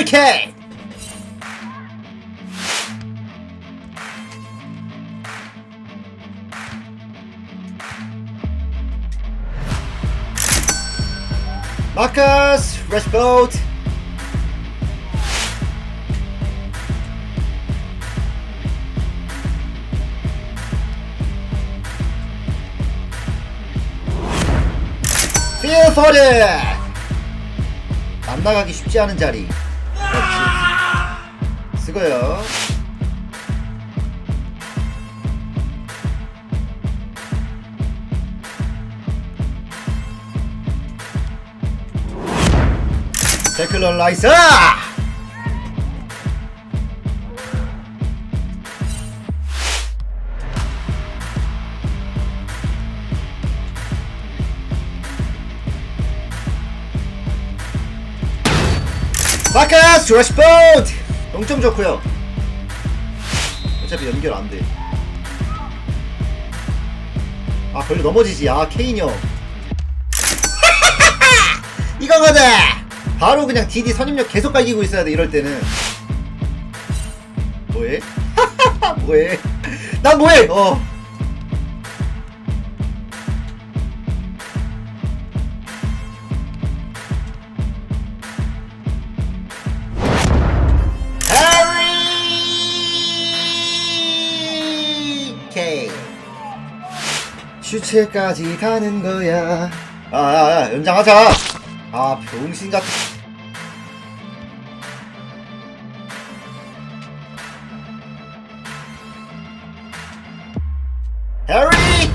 헤리케인 마커스 레스포트 필포드! 안 나가기 쉽지 않은 자리 수고요. 댓글로 라이스! Vacas, Rush Boat! 0점 좋고요 어차피 연결 안돼 아 별로 넘어지지 아 케인 형 이거 가자! 바로 그냥 DD 선입력 계속 깔기고 있어야 돼 이럴 때는 뭐해? 뭐해? 난 뭐해? 어 슈체까지 가는 거야. 아야야 연장하자. 아 병신 같은 해리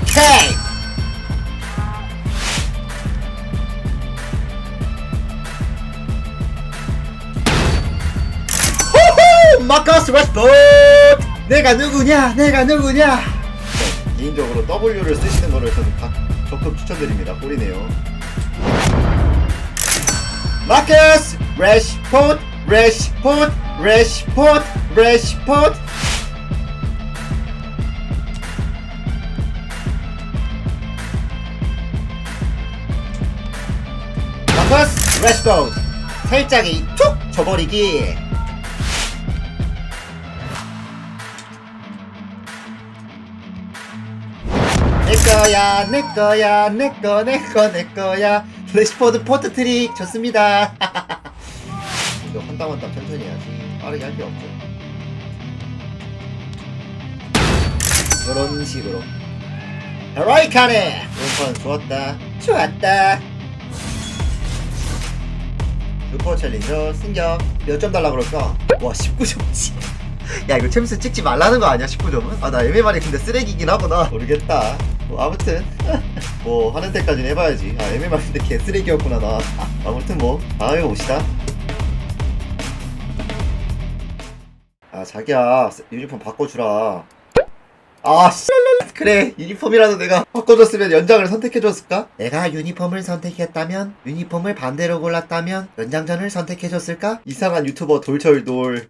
호호 마커스 웨스포트 내가 누구냐? 내가 누구냐 개인적으로 W를 쓰시는 거를 저는 각 적극 추천드립니다. 꼴이네요. 마커스 레시포트 레시포트 레시포트 레시포트 마커스 레시포트 살짝이 툭! 쳐버리기 내 거야 내 거야 내 거 내 거 내 거야. 레시포드 포트 트릭 좋습니다. 이거 한땀 한땀 천천히 해야지. 빠르게 할 필요 없죠. 이런 식으로. 라이카네 이번 좋았다. 좋았다. 슈퍼 챌린저 승격. 몇 점 달라 그럴까? 와 19점치 야 이거 챔스 찍지 말라는 거 아니야 19점은? 아 나 MMR이 근데 쓰레기긴 하구나 모르겠다 뭐 아무튼 뭐 하는 데까지는 해봐야지 아 MMR인데 개 쓰레기였구나 나 아무튼 뭐 다음에 봅시다 아 자기야 유니폼 바꿔주라 아 씨. 그래 유니폼이라도 내가 바꿔줬으면 연장을 선택해줬을까? 내가 유니폼을 선택했다면 유니폼을 반대로 골랐다면 연장전을 선택해줬을까? 이상한 유튜버 돌철돌